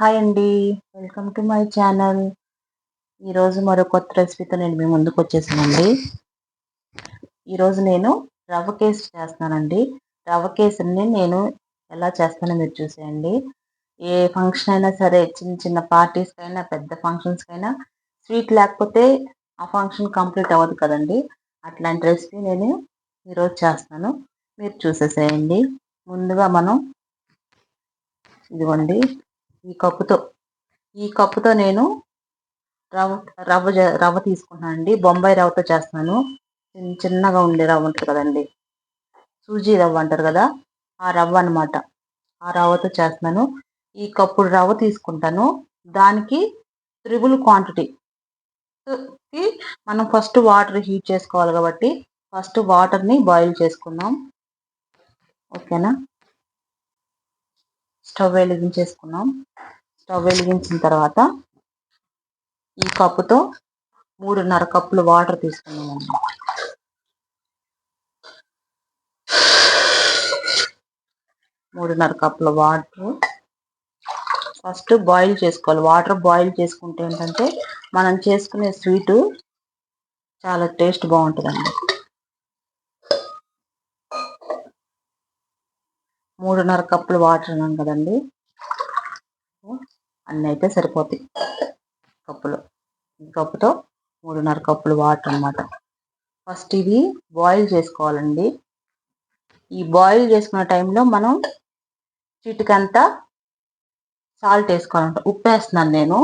Hi అండి welcome to my channel ఈరోజు మరో కొత్త రెసిపీతో నేను మీ ముందుకు వచ్చేసానండి. ఈరోజు నేను రవ్వ కేసు చేస్తానండి రవ్వ కేసుని నేను ఎలా చేస్తానో మీరు చూసేయండి. ఏ ఫంక్షన్ అయినా సరే చిన్న చిన్న పార్టీస్కైనా పెద్ద ఫంక్షన్స్కైనా స్వీట్ లేకపోతే ఆ ఫంక్షన్ కంప్లీట్ అవ్వదు కదండి. అట్లాంటి రెసిపీ నేను ఈరోజు చేస్తాను మీరు చూసేసేయండి. ముందుగా మనం ఇదిగోండి. ఈ కప్పుతో ఈ కప్పుతో నేను రవ్వ రవ్వ రవ్వ తీసుకున్నాను అండి. బొంబాయి రవ్వతో చేస్తున్నాను. చిన్న చిన్నగా ఉండే రవ్వ ఉంటుంది కదండి. సూజీ రవ్వ అంటారు కదా ఆ రవ్వ అనమాట ఆ రవ్వతో చేస్తున్నాను. ఈ కప్పుడు రవ్వ తీసుకుంటాను. దానికి త్రిబుల్ క్వాంటిటీ మనం ఫస్ట్ వాటర్ హీట్ చేసుకోవాలి కాబట్టి ఫస్ట్ వాటర్ని బాయిల్ చేసుకుందాం. ఓకేనా? స్టవ్ వెలిగించేసుకున్నాం. స్టవ్ వెలిగించిన తర్వాత ఈ కప్పుతో మూడున్నర కప్పులు వాటర్ తీసుకున్నాం మూడున్నర కప్పుల వాటర్ ఫస్ట్ బాయిల్ చేసుకోవాలి. వాటర్ బాయిల్ చేసుకుంటే ఏంటంటే మనం చేసుకునే స్వీటు చాలా టేస్ట్ బాగుంటుందండి. మూడున్నర కప్పులు వాటర్ అన్నాను కదండి. అన్నీ అయితే సరిపోతాయి కప్పులు. కప్పుతో మూడున్నర కప్పులు వాటర్ అనమాట ఫస్ట్ ఇది బాయిల్ చేసుకోవాలండి. ఈ బాయిల్ చేసుకున్న టైంలో మనం చిటికంతా సాల్ట్ వేసుకోవాలంట. ఉప్పు వేస్తున్నాను నేను.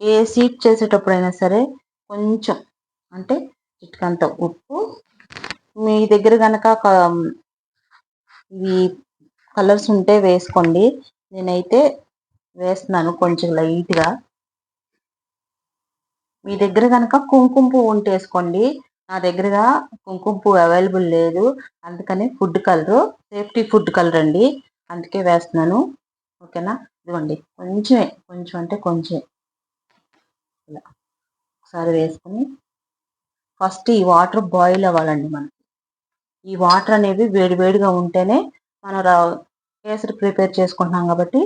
ఏ సీట్ చేసేటప్పుడైనా సరే కొంచెం అంటే చిటికంత ఉప్పు మీ దగ్గర కనుక ఇవి కలర్స్ ఉంటే వేసుకోండి. నేనైతే వేస్తున్నాను కొంచెం లైట్గా. మీ దగ్గర కనుక కుంకుమ పువ్వు ఉంటే వేసుకోండి. నా దగ్గరగా కుంకుమ పువ్వు అవైలబుల్ లేదు. అందుకని food colour safety food colour అండి. అందుకే వేస్తున్నాను. ఓకేనా? ఇదిగోండి. కొంచెమే కొంచెం అంటే కొంచెం ఇలా. ఒకసారి వేసుకొని ఫస్ట్ ఈ వాటర్ బాయిల్ అవ్వాలండి మనకి ఈ వాటర్ అనేవి వేడి వేడిగా ఉంటేనే మనం కేసరి ప్రిపేర్ చేసుకుంటున్నాం కాబట్టి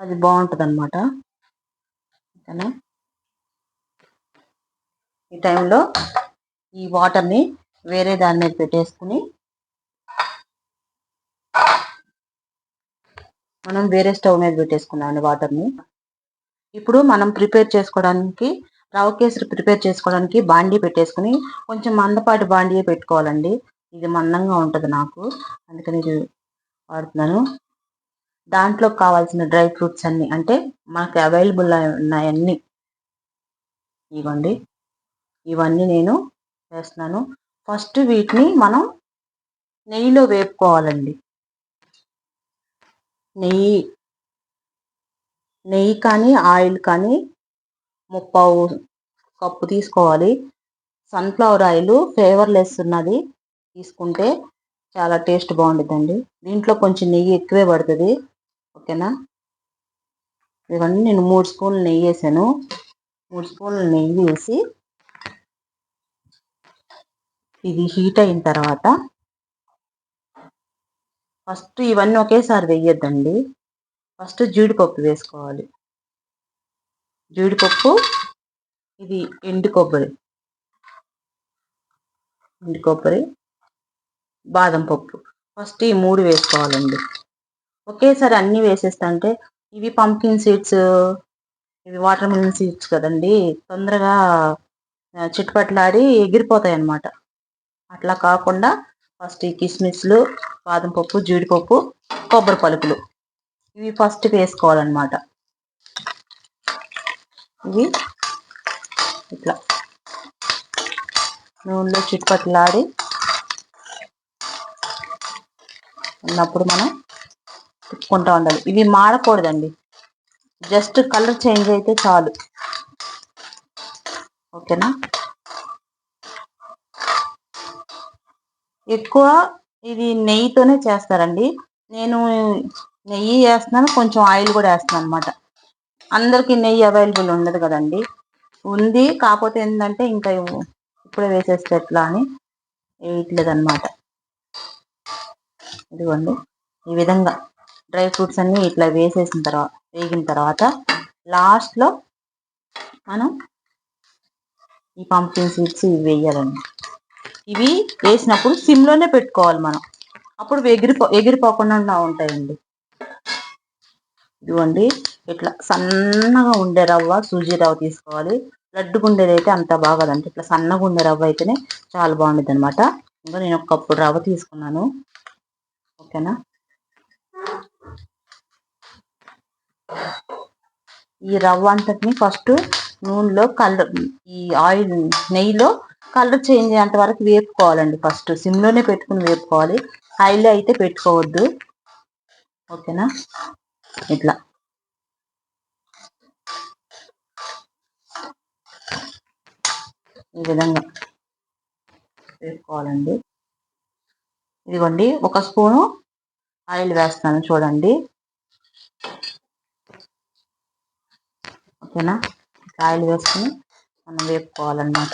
అది బాగుంటుంది అనమాట ఓకేనా? ఈ టైంలో ఈ వాటర్ని వేరే దాని మీద పెట్టేసుకుని మనం వేరే స్టవ్ మీద పెట్టేసుకున్నాం వాటర్ని ఇప్పుడు మనం ప్రిపేర్ చేసుకోవడానికి రవ కేసరి ప్రిపేర్ చేసుకోవడానికి బాండీ పెట్టేసుకుని కొంచెం మందపాటి బాండీయే పెట్టుకోవాలండి. ఇది మందంగా ఉంటుంది నాకు. అందుకని ఇది వాడుతున్నాను. దాంట్లో కావాల్సిన డ్రై ఫ్రూట్స్ అన్నీ అంటే మనకు అవైలబుల్ ఉన్నాయన్నీ ఇవ్వండి. ఇవన్నీ నేను వేస్తున్నాను. ఫస్ట్ వీటిని మనం నెయ్యిలో వేపుకోవాలండి. నెయ్యి నెయ్యి కానీ ఆయిల్ కానీ ముప్పావు కప్పు తీసుకోవాలి. సన్ఫ్లవర్ ఆయిల్ ఫ్లేవర్లెస్ ఉన్నది. తీసుకుంటే చాలా టేస్ట్ బాగుంటుందండి దీంట్లో కొంచెం నెయ్యి ఎక్కువే పడుతుంది. ఓకేనా? ఇవన్నీ నేను మూడు స్పూన్లు నెయ్యి వేసాను. మూడు స్పూన్లు నెయ్యి వేసి ఇది హీట్ అయిన తర్వాత ఫస్ట్ ఇవన్నీ ఒకేసారి వేయొద్దండి. ఫస్ట్ జీడిపప్పు వేసుకోవాలి. జీడిపప్పు ఇది ఎండు కొబ్బరి. ఎండు కొబ్బరి బాదం పప్పు. ఫస్ట్ ఈ మూడు వేసుకోవాలండి. ఒకేసారి అన్నీ వేసేస్తంటే ఇవి పంకిన్ సీడ్స్ ఇవి వాటర్ మిలన్ సీడ్స్ కదండి తొందరగా చిట్టుపట్లాడి ఎగిరిపోతాయి అన్నమాట అట్లా కాకుండా ఫస్ట్ ఈ కిస్మిస్లు బాదం పప్పు జీడిపప్పు కొబ్బరి పలుకులు. ఇవి ఫస్ట్ వేసుకోవాలన్నమాట. ఇవి ఇట్లా. నూనెలో చిట్పట్లాడి ఉన్నప్పుడు మనం తిప్పుకుంటూ ఉండాలి. ఇవి మాడకూడదండి. జస్ట్ కలర్ చేంజ్ అయితే చాలు. ఓకేనా? ఎక్కువ ఇది నెయ్యితోనే చేస్తారండి. నేను నెయ్యి వేస్తున్నాను కొంచెం ఆయిల్ కూడా వేస్తున్నాను అనమాట అందరికీ నెయ్యి అవైలబుల్ ఉండదు కదండి. ఉంది కాకపోతే ఏంటంటే ఇంకా ఇప్పుడే వేసేస్తే ఎట్లా అని వేయట్లేదు అనమాట ఇదిగోండి ఈ విధంగా డ్రై ఫ్రూట్స్ అన్ని ఇట్లా వేసేసిన తర్వాత వేగిన తర్వాత లాస్ట్లో మనం ఈ పంపిన్ సీడ్స్ ఇవి వేయాలండి. ఇవి వేసినప్పుడు సిమ్లోనే పెట్టుకోవాలి మనం. అప్పుడు ఎగిరిపో ఎగిరిపోకుండా ఉంటాయండి. ఇదిగోండి ఇట్లా సన్నగా ఉండే రవ్వ సూజీ రవ్వ తీసుకోవాలి. లడ్డు గుండేది అయితే అంత బాగోదండి ఇట్లా సన్నగా ఉండే రవ్వ అయితేనే చాలా బాగుంటుంది అనమాట ఇంకా నేను ఒక కప్పు రవ్వ తీసుకున్నాను. ఓకేనా? ఈ రవ్వ అంతటిని ఫస్ట్ నూనెలో కలర్ ఈ ఆయిల్ నెయ్యిలో కలర్ చేంజ్ అయ్యేంత వరకు వేపుకోవాలండి ఫస్ట్. సిమ్లోనే పెట్టుకుని వేపుకోవాలి. హైలో అయితే పెట్టుకోవద్దు. ఓకేనా? ఇట్లా. ఈ విధంగా వేసుకోవాలండి. ఇదిగోండి ఒక స్పూను ఆయిల్ వేస్తాను చూడండి. ఓకేనా? ఆయిల్ వేసుకుని మనం వేపుకోవాలన్నమాట.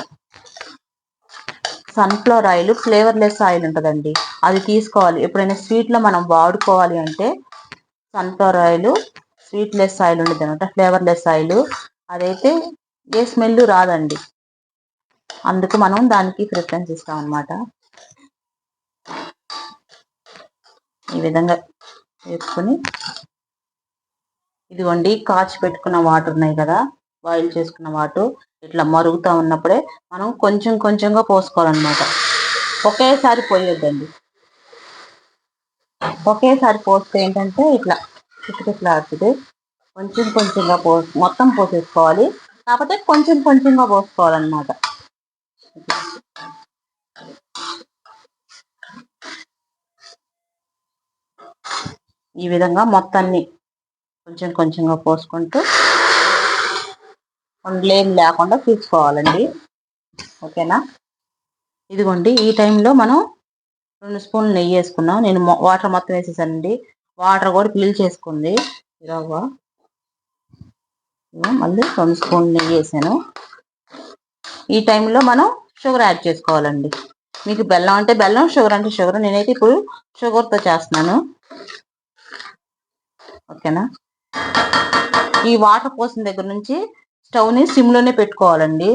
సన్ఫ్లవర్ ఆయిల్ ఫ్లేవర్లెస్ ఆయిల్ ఉంటుందండి. అది తీసుకోవాలి. ఎప్పుడైనా స్వీట్లో మనం వాడుకోవాలి అంటే సన్ఫ్లవర్ ఆయిల్ స్వీట్లెస్ ఆయిల్ ఉండదు అనమాట ఫ్లేవర్లెస్ ఆయిల్. అదైతే ఏ స్మెల్ రాదండి. అందుకు మనం దానికి ప్రిఫరెన్స్ ఇస్తాం అనమాట ఈ విధంగా వేసుకొని ఇదిగోండి కాచి పెట్టుకున్న వాటర్ ఉన్నాయి కదా బాయిల్ చేసుకున్న వాటర్ ఇట్లా మరుగుతూ ఉన్నప్పుడే మనం కొంచెం కొంచెంగా పోసుకోవాలన్నమాట. ఒకేసారి పోయొద్దండి. ఒకేసారి పోస్తే ఏంటంటే ఇట్లా చిట్టుకిట్లాడుతుంది కొంచెం కొంచెంగా పో మొత్తం పోసేసుకోవాలి. కాకపోతే కొంచెం కొంచెంగా పోసుకోవాలన్నమాట. ఈ విధంగా మొత్తాన్ని కొంచెం కొంచెంగా పోసుకుంటూ ఉండలేం లేకుండా తీసుకోవాలండి. ఓకేనా? ఇదిగోండి ఈ టైంలో మనం రెండు స్పూన్లు నెయ్యి వేసుకున్నాం. నేను వాటర్ మొత్తం వేసేసానండి. వాటర్ కూడా పీల్ చేసుకుంది. రవ్వ మళ్ళీ రెండు స్పూన్లు నెయ్యి వేసాను. ఈ టైంలో మనం షుగర్ యాడ్ చేసుకోవాలండి. మీకు బెల్లం అంటే బెల్లం షుగర్ అంటే షుగర్. నేనైతే ఇప్పుడు షుగర్తో చేస్తున్నాను. ఓకేనా? ఈ వాటర్ పోసిన దగ్గర నుంచి స్టవ్ని సిమ్లోనే పెట్టుకోవాలండి.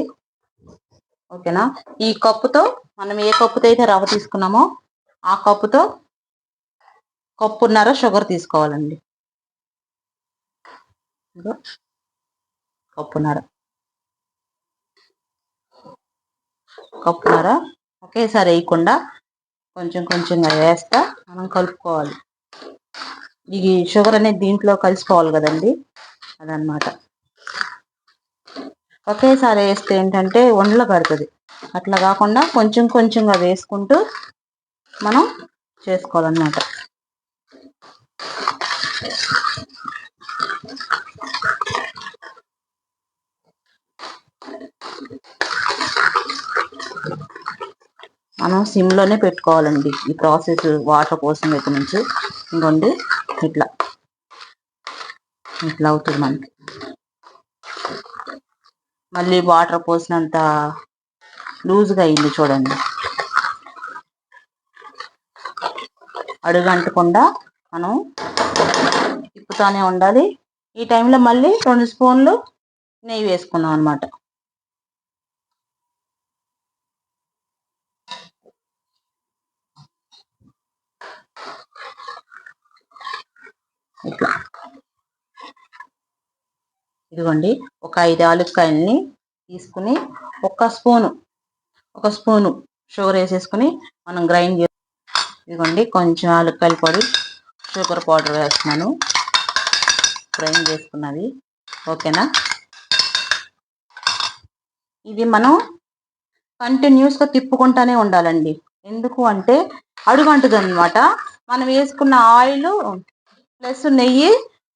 ఓకేనా? ఈ కప్పుతో మనం ఏ కప్పుతో అయితే రవ్వ తీసుకున్నామో ఆ కప్పుతో కప్పున్నర షుగర్ తీసుకోవాలండి. కప్పున్నర. కప్పున్నర ఒకేసారి వేయకుండా కొంచెం కొంచెంగా వేస్తా మనం కలుపుకోవాలి. ఈ షుగర్ అనేది దీంట్లో కలిసిపోవాలి కదండి. అదనమాట ఒకేసారి వేస్తే ఏంటంటే వండలు పడుతుంది. అట్లా కాకుండా కొంచెం కొంచెంగా వేసుకుంటూ మనం చేసుకోవాలన్నమాట. మనం సిమ్లోనే పెట్టుకోవాలండి. ఈ ప్రాసెస్ వాటర్ పోసిన దగ్గర నుంచి? ఇంకోండి ఇట్లా. ఇట్లా అవుతుంది మనకి. మళ్ళీ వాటర్ పోసినంత లూజ్గా అయింది చూడండి. అడుగంటకుండా మనం తిప్పుతానే ఉండాలి. ఈ టైంలో మళ్ళీ రెండు స్పూన్లు నెయ్యి వేసుకున్నాం అనమాట ఇట్లా ఇదిగోండి ఒక ఐదు ఆలుకాయల్ని తీసుకుని ఒక స్పూను ఒక స్పూను షుగర్ వేసేసుకుని మనం గ్రైండ్ ఇదిగోండి కొంచెం ఆలుకాయల పొడి షుగర్ పౌడర్ వేస్తున్నాను. గ్రైండ్ చేసుకున్నది. ఓకేనా? ఇది మనం కంటిన్యూస్గా తిప్పుకుంటానే ఉండాలండి. ఎందుకు అంటే అడుగంటుంది అనమాట మనం వేసుకున్న ఆయిల్ ప్లస్ నెయ్యి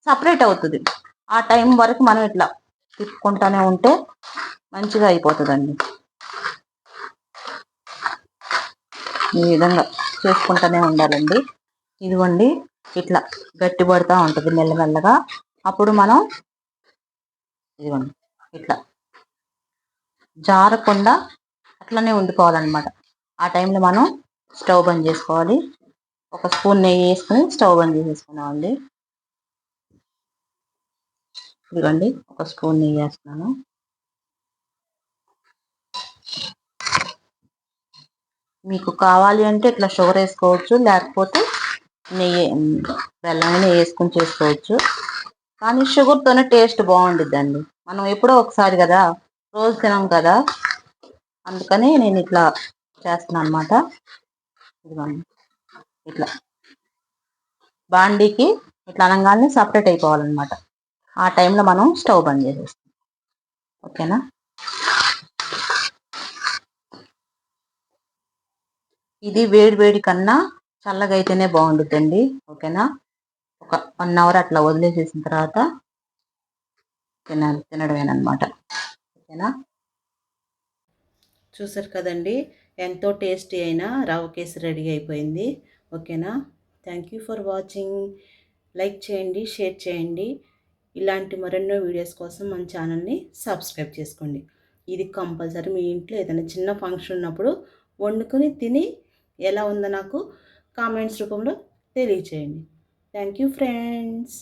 సపరేట్ అవుతుంది. ఆ టైం వరకు మనం ఇట్లా తిప్పుకుంటూనే ఉంటే మంచిగా అయిపోతుందండి. ఈ విధంగా చేసుకుంటూనే ఉండాలండి. ఇదిగోండి ఇట్లా గట్టి పడుతూ ఉంటుంది మెల్లమెల్లగా. అప్పుడు మనం ఇదిగోండి ఇట్లా జారకుండా అట్లనే ఉండిపోవాలన్నమాట. ఆ టైంలో మనం స్టవ్ బంద్ చేసుకోవాలి. ఒక స్పూన్ నెయ్యి వేసుకుని స్టవ్ బంద్ చేసేసుకున్నామండి ఇదిగోండి ఒక స్పూన్ నెయ్యి వేస్తున్నాను. మీకు కావాలి అంటే ఇట్లా షుగర్ వేసుకోవచ్చు లేకపోతే నెయ్యి బెల్లమైనా వేసుకొని చేసుకోవచ్చు. కానీ షుగర్తోనే టేస్ట్ బాగుండిద్దండి. మనం ఎప్పుడో ఒకసారి కదా రోజు తినాం కదా అందుకని నేను ఇట్లా చేస్తున్నాను అనమాట ఇదిగోండి ఇట్లా. బాండీకి ఇట్లా అనగానే సపరేట్ అయిపోవాలన్నమాట. ఆ టైంలో మనం స్టవ్ బంద్ చేసేస్తాం. ఓకేనా? ఇది వేడి వేడి కన్నా చల్లగా అయితేనే బాగుంటుందండి ఓకేనా? ఒక వన్ అవర్ అట్లా వదిలేసేసిన తర్వాత తినాలి తినడమేనమాట ఓకేనా? చూసారు కదండి ఎంతో టేస్టీ అయిన రవ్వ కేసు రెడీ అయిపోయింది. ఓకేనా? Thank you for watching. Like చేయండి షేర్ చేయండి. ఇలాంటి మరెన్నో వీడియోస్ కోసం మన ఛానల్ని సబ్స్క్రైబ్ చేసుకోండి. ఇది కంపల్సరీ మీ ఇంట్లో ఏదైనా చిన్న ఫంక్షన్ ఉన్నప్పుడు వండుకొని తిని ఎలా ఉందో నాకు కామెంట్స్ రూపంలో తెలియచేయండి. Thank you friends.